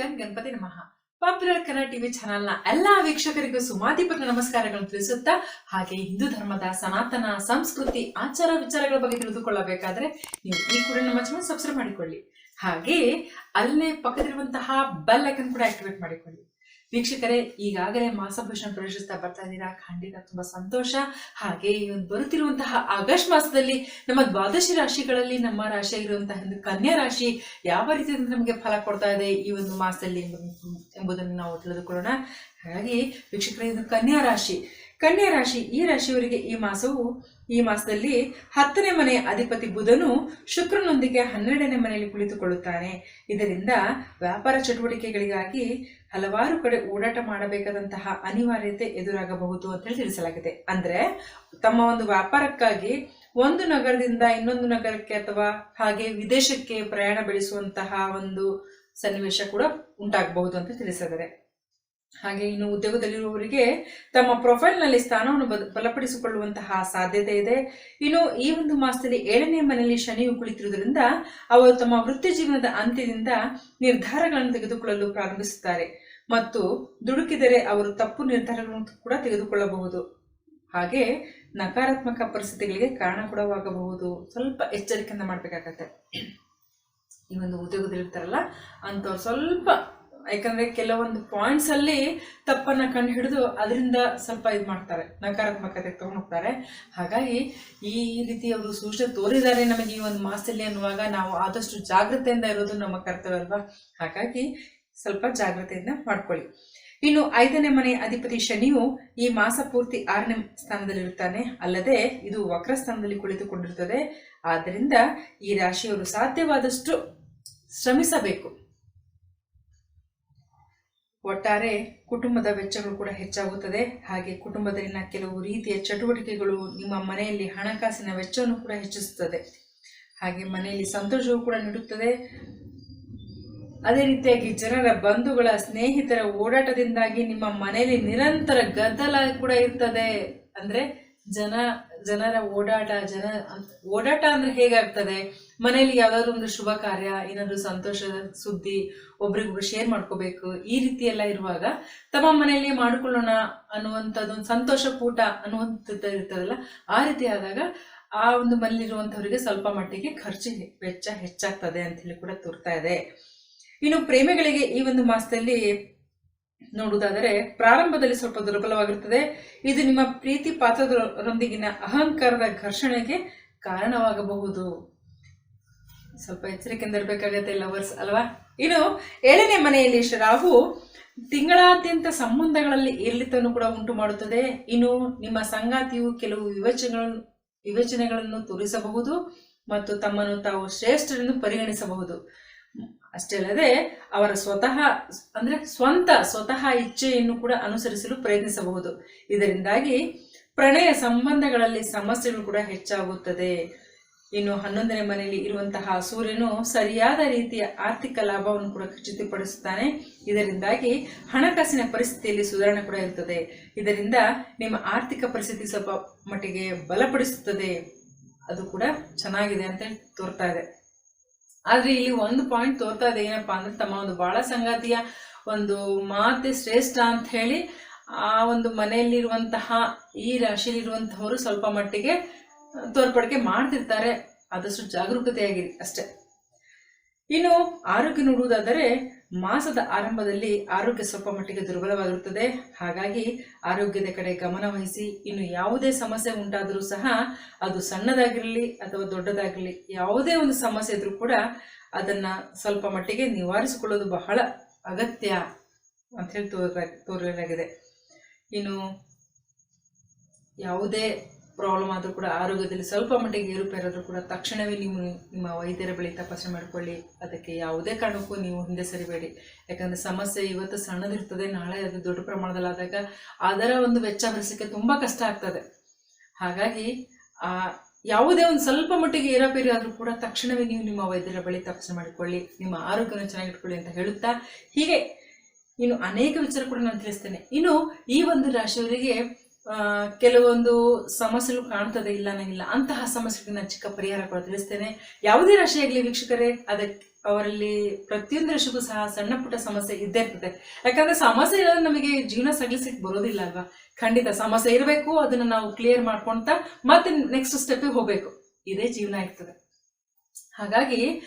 Gun Ganapati ನಮಃ. Popular Kannada TV ಚಾನೆಲ್ನ ಎಲ್ಲಾ ವೀಕ್ಷಕರಿಗೂ ಸುಮಾಧಿಪಟ್ಟ ನಮಸ್ಕಾರಗಳನ್ನು ತಿಳಿಸುತ್ತಾ, ಹಾಗೆ ಹಿಂದೂ ಧರ್ಮದ ಸನಾತನ, ಸಂಸ್ಕೃತಿ, ಆಚಾರ ವಿಚಾರಗಳ ಬಗ್ಗೆ ತಿಳಿದುಕೊಳ್ಳಬೇಕಾದ್ರೆ ನೀವು ಈ ಕೂಡ ನಮ್ಮ ಚಾನಲ್ ಸಬ್ಸ್ಕ್ರೈಬ್ ಮಾಡಿಕೊಳ್ಳಿ. ಹಾಗೆ ಅಲ್ಲೇ ಪಕ್ಕದಿರುವಂತಹ ಬೆಲ್ ಐಕನ್ ಕೂಡ ಆಕ್ಟಿವೇಟ್ ಮಾಡಿಕೊಳ್ಳಿ. ವೀಕ್ಷಕರೇ, ಈಗಾಗಲೇ ಮಾಸಭೂಷಣ ಪ್ರವೇಶಿಸ್ತಾ ಬರ್ತಾ ಇದ್ದೀರಾ? ಖಂಡಿತ ತುಂಬಾ ಸಂತೋಷ. ಹಾಗೆ ಈ ಒಂದು ಬರುತ್ತಿರುವಂತಹ ಆಗಸ್ಟ್ ಮಾಸದಲ್ಲಿ ನಮ್ಮ ದ್ವಾದಶಿ ರಾಶಿಗಳಲ್ಲಿ ನಮ್ಮ ರಾಶಿಯಾಗಿರುವಂತಹ ಒಂದು ಕನ್ಯಾ ರಾಶಿ ಯಾವ ರೀತಿಯಿಂದ ನಮಗೆ ಫಲ ಕೊಡ್ತಾ ಇದೆ ಈ ಒಂದು ಮಾಸದಲ್ಲಿ ಎಂಬುದು- ಎಂಬುದನ್ನು ನಾವು ತಿಳಿದುಕೊಳ್ಳೋಣ. ಹಾಗಾಗಿ ವೀಕ್ಷಕರೇ, ಇದು ಕನ್ಯಾ ರಾಶಿ. ಕನ್ಯಾ ರಾಶಿ, ಈ ರಾಶಿಯವರಿಗೆ ಈ ಮಾಸವು, ಈ ಮಾಸದಲ್ಲಿ ಹತ್ತನೇ ಮನೆಯ ಅಧಿಪತಿ ಬುಧನು ಶುಕ್ರನೊಂದಿಗೆ ಹನ್ನೆರಡನೇ ಮನೆಯಲ್ಲಿ ಕುಳಿತುಕೊಳ್ಳುತ್ತಾನೆ. ಇದರಿಂದ ವ್ಯಾಪಾರ ಚಟುವಟಿಕೆಗಳಿಗಾಗಿ ಹಲವಾರು ಕಡೆ ಓಡಾಟ ಮಾಡಬೇಕಾದಂತಹ ಅನಿವಾರ್ಯತೆ ಎದುರಾಗಬಹುದು ಅಂತ ಹೇಳಿ ತಿಳಿಸಲಾಗಿದೆ. ಅಂದ್ರೆ ತಮ್ಮ ಒಂದು ವ್ಯಾಪಾರಕ್ಕಾಗಿ ಒಂದು ನಗರದಿಂದ ಇನ್ನೊಂದು ನಗರಕ್ಕೆ ಅಥವಾ ಹಾಗೆ ವಿದೇಶಕ್ಕೆ ಪ್ರಯಾಣ ಬೆಳೆಸುವಂತಹ ಒಂದು ಸನ್ನಿವೇಶ ಕೂಡ ಉಂಟಾಗಬಹುದು ಅಂತ ತಿಳಿಸಿದ್ದಾರೆ ಹಾಗೆ ಇನ್ನು ಉದ್ಯೋಗದಲ್ಲಿರುವವರಿಗೆ ತಮ್ಮ ಪ್ರೊಫೈಲ್ನಲ್ಲಿ ಸ್ಥಾನವನ್ನು ಬಲಪಡಿಸಿಕೊಳ್ಳುವಂತಹ ಸಾಧ್ಯತೆ ಇದೆ. ಇನ್ನು ಈ ಒಂದು ಮಾಸದಲ್ಲಿ ಏಳನೇ ಮನೆಯಲ್ಲಿ ಶನಿಯು ಕುಳಿತಿರುವುದರಿಂದ ಅವರು ತಮ್ಮ ವೃತ್ತಿ ಜೀವನದ ಅಂತ್ಯದಿಂದ ನಿರ್ಧಾರಗಳನ್ನು ತೆಗೆದುಕೊಳ್ಳಲು ಪ್ರಾರಂಭಿಸುತ್ತಾರೆ ಮತ್ತು ದುಡುಕಿದರೆ ಅವರು ತಪ್ಪು ನಿರ್ಧಾರಗಳನ್ನು ಕೂಡ ತೆಗೆದುಕೊಳ್ಳಬಹುದು. ಹಾಗೆ ನಕಾರಾತ್ಮಕ ಪರಿಸ್ಥಿತಿಗಳಿಗೆ ಕಾರಣ ಕೂಡವಾಗಬಹುದು ಸ್ವಲ್ಪ ಎಚ್ಚರಿಕೆಯಿಂದ ಮಾಡಬೇಕಾಗತ್ತೆ. ಈ ಒಂದು ಉದ್ಯೋಗದಲ್ಲಿರ್ತಾರಲ್ಲ, ಅಂಥವ್ರು ಸ್ವಲ್ಪ ಯಾಕಂದ್ರೆ ಕೆಲವೊಂದು ಪಾಯಿಂಟ್ಸ್ ಅಲ್ಲಿ ತಪ್ಪನ್ನ ಕಂಡು ಹಿಡಿದು ಅದರಿಂದ ಸ್ವಲ್ಪ ಇದು ಮಾಡ್ತಾರೆ, ನಕಾರಾತ್ಮಕತೆ ತಗೊಂಡು ಹೋಗ್ತಾರೆ. ಹಾಗಾಗಿ ಈ ರೀತಿ ಅವರು ಸೂಚನೆ ತೋರಿದ್ದಾರೆ ನಮಗೆ ಈ ಒಂದು ಮಾಸದಲ್ಲಿ ಅನ್ನುವಾಗ ನಾವು ಆದಷ್ಟು ಜಾಗ್ರತೆಯಿಂದ ಇರೋದು ನಮ್ಮ ಕರ್ತವ್ಯ ಅಲ್ವಾ? ಹಾಗಾಗಿ ಸ್ವಲ್ಪ ಜಾಗ್ರತೆಯಿಂದ ಮಾಡ್ಕೊಳ್ಳಿ. ಇನ್ನು ಐದನೇ ಮನೆ ಅಧಿಪತಿ ಶನಿಯು ಈ ಮಾಸ ಪೂರ್ತಿ ಆರನೇ ಸ್ಥಾನದಲ್ಲಿರುತ್ತಾನೆ. ಅಲ್ಲದೆ ಇದು ವಕ್ರ ಸ್ಥಾನದಲ್ಲಿ ಕುಳಿತುಕೊಂಡಿರುತ್ತದೆ. ಆದ್ದರಿಂದ ಈ ರಾಶಿಯವರು ಸಾಧ್ಯವಾದಷ್ಟು ಶ್ರಮಿಸಬೇಕು. ಒಟ್ಟಾರೆ ಕುಟುಂಬದ ವೆಚ್ಚಗಳು ಕೂಡ ಹೆಚ್ಚಾಗುತ್ತದೆ. ಹಾಗೆ ಕುಟುಂಬದಲ್ಲಿನ ಕೆಲವು ರೀತಿಯ ಚಟುವಟಿಕೆಗಳು ನಿಮ್ಮ ಮನೆಯಲ್ಲಿ ಹಣಕಾಸಿನ ವೆಚ್ಚವನ್ನು ಕೂಡ ಹೆಚ್ಚಿಸುತ್ತದೆ. ಹಾಗೆ ಮನೆಯಲ್ಲಿ ಸಂತೋಷವೂ ಕೂಡ ನೀಡುತ್ತದೆ. ಅದೇ ರೀತಿಯಾಗಿ ಜನರ ಬಂಧುಗಳ ಸ್ನೇಹಿತರ ಓಡಾಟದಿಂದಾಗಿ ನಿಮ್ಮ ಮನೆಯಲ್ಲಿ ನಿರಂತರ ಗದ್ದಲ ಕೂಡ ಇರ್ತದೆ. ಅಂದ್ರೆ ಜನ ಜನರ ಓಡಾಟ, ಜನ ಓಡಾಟ ಅಂದ್ರೆ ಹೇಗಾಗ್ತದೆ? ಮನೆಯಲ್ಲಿ ಯಾವ್ದಾದ್ರು ಒಂದು ಶುಭ ಕಾರ್ಯ, ಏನಾದ್ರು ಸಂತೋಷದ ಸುದ್ದಿ ಒಬ್ರಿಗೊಬ್ರು ಶೇರ್ ಮಾಡ್ಕೋಬೇಕು, ಈ ರೀತಿ ಎಲ್ಲ ಇರುವಾಗ ತಮ್ಮ ಮನೆಯಲ್ಲಿ ಮಾಡ್ಕೊಳ್ಳೋಣ ಅನ್ನುವಂಥದ್ದು, ಒಂದು ಸಂತೋಷ ಕೂಟ ಅನ್ನುವಂಥದ್ದು ಇರ್ತದಲ್ಲ, ಆ ರೀತಿ ಆದಾಗ ಆ ಒಂದು ಮನೆಯಲ್ಲಿರುವಂಥವರಿಗೆ ಸ್ವಲ್ಪ ಮಟ್ಟಿಗೆ ಖರ್ಚು ವೆಚ್ಚ ಹೆಚ್ಚಾಗ್ತದೆ ಅಂತ ಹೇಳಿ ಕೂಡ ತೋರ್ತಾ ಇದೆ. ಇನ್ನು ಪ್ರೇಮಿಗಳಿಗೆ ಈ ಒಂದು ಮಾಸದಲ್ಲಿ ನೋಡುವುದಾದರೆ ಪ್ರಾರಂಭದಲ್ಲಿ ಸ್ವಲ್ಪ ದುರ್ಬಲವಾಗಿರುತ್ತದೆ. ಇದು ನಿಮ್ಮ ಪ್ರೀತಿ ಪಾತ್ರದರೊಂದಿಗಿನ ಅಹಂಕಾರದ ಘರ್ಷಣೆಗೆ ಕಾರಣವಾಗಬಹುದು. ಸ್ವಲ್ಪ ಎಚ್ಚರಿಕೆಯಿಂದ ಇರಬೇಕಾಗತ್ತೆ ಲವರ್ಸ್ ಅಲ್ವಾ? ಇನ್ನು ಏಳನೇ ಮನೆಯಲ್ಲಿ ರಾಹು ತಿಂಗಳಾದ್ಯಂತ ಸಂಬಂಧಗಳಲ್ಲಿ ಏರಿಳಿತವನ್ನು ಕೂಡ ಉಂಟು ಮಾಡುತ್ತದೆ. ಇನ್ನು ನಿಮ್ಮ ಸಂಗಾತಿಯು ಕೆಲವು ವಿವೇಚನೆಗಳನ್ನು ವಿವೇಚನೆಗಳನ್ನು ತೋರಿಸಬಹುದು ಮತ್ತು ತಮ್ಮನ್ನು ತಾವು ಶ್ರೇಷ್ಠರೆಂದು ಪರಿಗಣಿಸಬಹುದು. ಅಷ್ಟೇ ಅಲ್ಲದೆ ಅವರ ಸ್ವತಃ ಅಂದ್ರೆ ಸ್ವಂತ ಸ್ವತಃ ಇಚ್ಛೆಯನ್ನು ಕೂಡ ಅನುಸರಿಸಲು ಪ್ರಯತ್ನಿಸಬಹುದು. ಇದರಿಂದಾಗಿ ಪ್ರಣಯ ಸಂಬಂಧಗಳಲ್ಲಿ ಸಮಸ್ಯೆಗಳು ಕೂಡ ಹೆಚ್ಚಾಗುತ್ತದೆ. ಇನ್ನು ಹನ್ನೊಂದನೇ ಮನೆಯಲ್ಲಿ ಇರುವಂತಹ ಸೂರ್ಯನು ಸರಿಯಾದ ರೀತಿಯ ಆರ್ಥಿಕ ಲಾಭವನ್ನು ಕೂಡ ಖಚಿತಪಡಿಸುತ್ತಾನೆ. ಇದರಿಂದಾಗಿ ಹಣಕಾಸಿನ ಪರಿಸ್ಥಿತಿಯಲ್ಲಿ ಸುಧಾರಣೆ ಕೂಡ ಇರುತ್ತದೆ ಇದರಿಂದ ನಿಮ್ಮ ಆರ್ಥಿಕ ಪರಿಸ್ಥಿತಿ ಸ್ವಲ್ಪ ಮಟ್ಟಿಗೆ ಬಲಪಡಿಸುತ್ತದೆ. ಅದು ಕೂಡ ಚೆನ್ನಾಗಿದೆ ಅಂತ ತೋರ್ತಾ ಇದೆ. ಆದ್ರೆ ಇಲ್ಲಿ ಒಂದು ಪಾಯಿಂಟ್ ತೋರ್ತಾ ಇದೆ ಏನಪ್ಪ ಅಂದ್ರೆ ತಮ್ಮ ಒಂದು ಬಾಳ ಸಂಗಾತಿಯ ಒಂದು ಮಾತೆ ಶ್ರೇಷ್ಠ ಅಂತ ಹೇಳಿ ಆ ಒಂದು ಮನೆಯಲ್ಲಿರುವಂತಹ ಈ ರಾಶಿಯಲ್ಲಿರುವಂತಹವರು ಸ್ವಲ್ಪ ಮಟ್ಟಿಗೆ ತೋರ್ಪಡಿಕೆ ಮಾಡ್ತಿರ್ತಾರೆ. ಆದಷ್ಟು ಜಾಗರೂಕತೆಯಾಗಿರಿ ಅಷ್ಟೇ. ಇನ್ನು ಆರೋಗ್ಯ ನೋಡುವುದಾದರೆ ಮಾಸದ ಆರಂಭದಲ್ಲಿ ಆರೋಗ್ಯ ಸ್ವಲ್ಪ ಮಟ್ಟಿಗೆ ದುರ್ಬಲವಾಗಿರುತ್ತದೆ. ಹಾಗಾಗಿ ಆರೋಗ್ಯದ ಕಡೆ ಗಮನ ವಹಿಸಿ, ಇನ್ನು ಯಾವುದೇ ಸಮಸ್ಯೆ ಉಂಟಾದರೂ ಸಹ ಅದು ಸಣ್ಣದಾಗಿರಲಿ ಅಥವಾ ದೊಡ್ಡದಾಗಿರಲಿ, ಯಾವುದೇ ಒಂದು ಸಮಸ್ಯೆ ಇದ್ರೂ ಕೂಡ ಅದನ್ನ ಸ್ವಲ್ಪ ಮಟ್ಟಿಗೆ ನಿವಾರಿಸಿಕೊಳ್ಳೋದು ಬಹಳ ಅಗತ್ಯ ಅಂತ ಹೇಳಿ ತೋರ ತೋರಲಾಗಿದೆ. ಇನ್ನು ಯಾವುದೇ ಪ್ರಾಬ್ಲಮ್ ಆದರೂ ಕೂಡ ಆರೋಗ್ಯದಲ್ಲಿ ಸ್ವಲ್ಪ ಮಟ್ಟಿಗೆ ಏರುಪೇರಾದರೂ ಕೂಡ ತಕ್ಷಣವೇ ನೀವು ನಿಮ್ಮ ವೈದ್ಯರ ಬಳಿ ತಪಾಸಣೆ ಮಾಡಿಕೊಳ್ಳಿ. ಅದಕ್ಕೆ ಯಾವುದೇ ಕಾರಣಕ್ಕೂ ನೀವು ಹಿಂದೆ ಸರಿಬೇಡಿ. ಯಾಕಂದರೆ ಸಮಸ್ಯೆ ಇವತ್ತು ಸಣ್ಣದಿರ್ತದೆ, ನಾಳೆ ಅದು ದೊಡ್ಡ ಪ್ರಮಾಣದಲ್ಲಾದಾಗ ಅದರ ಒಂದು ವೆಚ್ಚ ಭರಿಸೋಕ್ಕೆ ತುಂಬ ಕಷ್ಟ ಆಗ್ತದೆ. ಹಾಗಾಗಿ, ಆ, ಯಾವುದೇ ಒಂದು ಸ್ವಲ್ಪ ಮಟ್ಟಿಗೆ ಏರಾಪೇರಿ ಆದರೂ ಕೂಡ ತಕ್ಷಣವೇ ನೀವು ನಿಮ್ಮ ವೈದ್ಯರ ಬಳಿ ತಪಾಸಣೆ ಮಾಡಿಕೊಳ್ಳಿ. ನಿಮ್ಮ ಆರೋಗ್ಯವನ್ನು ಚೆನ್ನಾಗಿಟ್ಕೊಳ್ಳಿ ಅಂತ ಹೇಳುತ್ತಾ, ಹೀಗೆ ಇನ್ನು ಅನೇಕ ವಿಚಾರ ಕೂಡ ನಾನು ತಿಳಿಸ್ತೇನೆ. ಇನ್ನು ಈ ಒಂದು ರಾಶಿಯವರಿಗೆ ಕೆಲವೊಂದು ಸಮಸ್ಯೆಗಳು ಕಾಣ್ತದೆ ಇಲ್ಲ ಅನ್ನಂಗಿಲ್ಲ. ಅಂತಹ ಸಮಸ್ಯೆಗೆ ನಾನು ಚಿಕ್ಕ ಪರಿಹಾರ ತಿಳಿಸ್ತೇನೆ. ಯಾವುದೇ ರಾಶಿಯಾಗಲಿ ವೀಕ್ಷಕರೇ ಅದಕ್ಕೆ ಅವರಲ್ಲಿ ಪ್ರತಿಯೊಂದು ರಾಶಿಗೂ ಸಹ ಸಣ್ಣ ಪುಟ್ಟ ಸಮಸ್ಯೆ ಇದ್ದೇ ಇರ್ತದೆ. ಯಾಕಂದ್ರೆ ಸಮಸ್ಯೆ ಇರೋದು ನಮಗೆ ಜೀವನ ಸಗಲಿಸಿಕ್ ಬರೋದಿಲ್ಲ ಅಲ್ವಾ? ಖಂಡಿತ ಸಮಸ್ಯೆ ಇರಬೇಕು, ಅದನ್ನ ನಾವು ಕ್ಲಿಯರ್ ಮಾಡ್ಕೊಂತ ಮತ್ತೆ ನೆಕ್ಸ್ಟ್ ಸ್ಟೆಪ್ಪಿಗೆ ಹೋಗ್ಬೇಕು. ಇದೇ ಜೀವನ ಇರ್ತದೆ. ಹಾಗಾಗಿ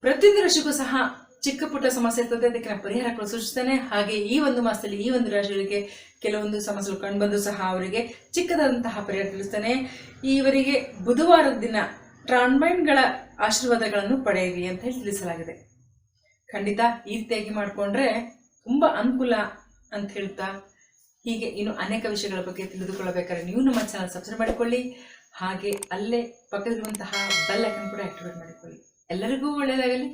ಪ್ರತಿಯೊಂದು ರಾಶಿಗೂ ಸಹ ಚಿಕ್ಕ ಪುಟ್ಟ ಸಮಸ್ಯೆ ಇರ್ತದೆ ಅದಕ್ಕೆ ನಾನು ಪರಿಹಾರಗಳು ಸೂಚಿಸ್ತೇನೆ ಹಾಗೆ ಈ ಒಂದು ಮಾಸದಲ್ಲಿ ಈ ಒಂದು ರಾಶಿಗಳಿಗೆ ಕೆಲವೊಂದು ಸಮಸ್ಯೆಗಳು ಕಂಡುಬಂದು ಸಹ ಅವರಿಗೆ ಚಿಕ್ಕದಾದಂತಹ ಪರಿಹಾರ ತಿಳಿಸ್ತೇನೆ. ಈವರಿಗೆ ಬುಧವಾರದ ದಿನ ಟ್ರಾನ್ಮೈನ್ಗಳ ಆಶೀರ್ವಾದಗಳನ್ನು ಪಡೆಯಿರಿ ಅಂತ ಹೇಳಿ ತಿಳಿಸಲಾಗಿದೆ. ಖಂಡಿತ ಈ ರೀತಿಯಾಗಿ ಮಾಡಿಕೊಂಡ್ರೆ ತುಂಬ ಅನುಕೂಲ ಅಂತ ಹೇಳ್ತಾ ಹೀಗೆ ಇನ್ನು ಅನೇಕ ವಿಷಯಗಳ ಬಗ್ಗೆ ತಿಳಿದುಕೊಳ್ಳಬೇಕಾದ್ರೆ ನೀವು ನಮ್ಮ ಚಾನಲ್ ಸಬ್ಸ್ಕ್ರೈಬ್ ಮಾಡಿಕೊಳ್ಳಿ. ಹಾಗೆ ಅಲ್ಲೇ ಪಕ್ಕದಲ್ಲಿರುವಂತಹ ಬೆಲ್ ಐಕನ್ ಕೂಡ ಆಕ್ಟಿವೇಟ್ ಮಾಡಿಕೊಳ್ಳಿ. ಎಲ್ಲರಿಗೂ ಒಳ್ಳೆಯದಾಗಲಿ.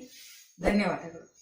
धन्यवाद.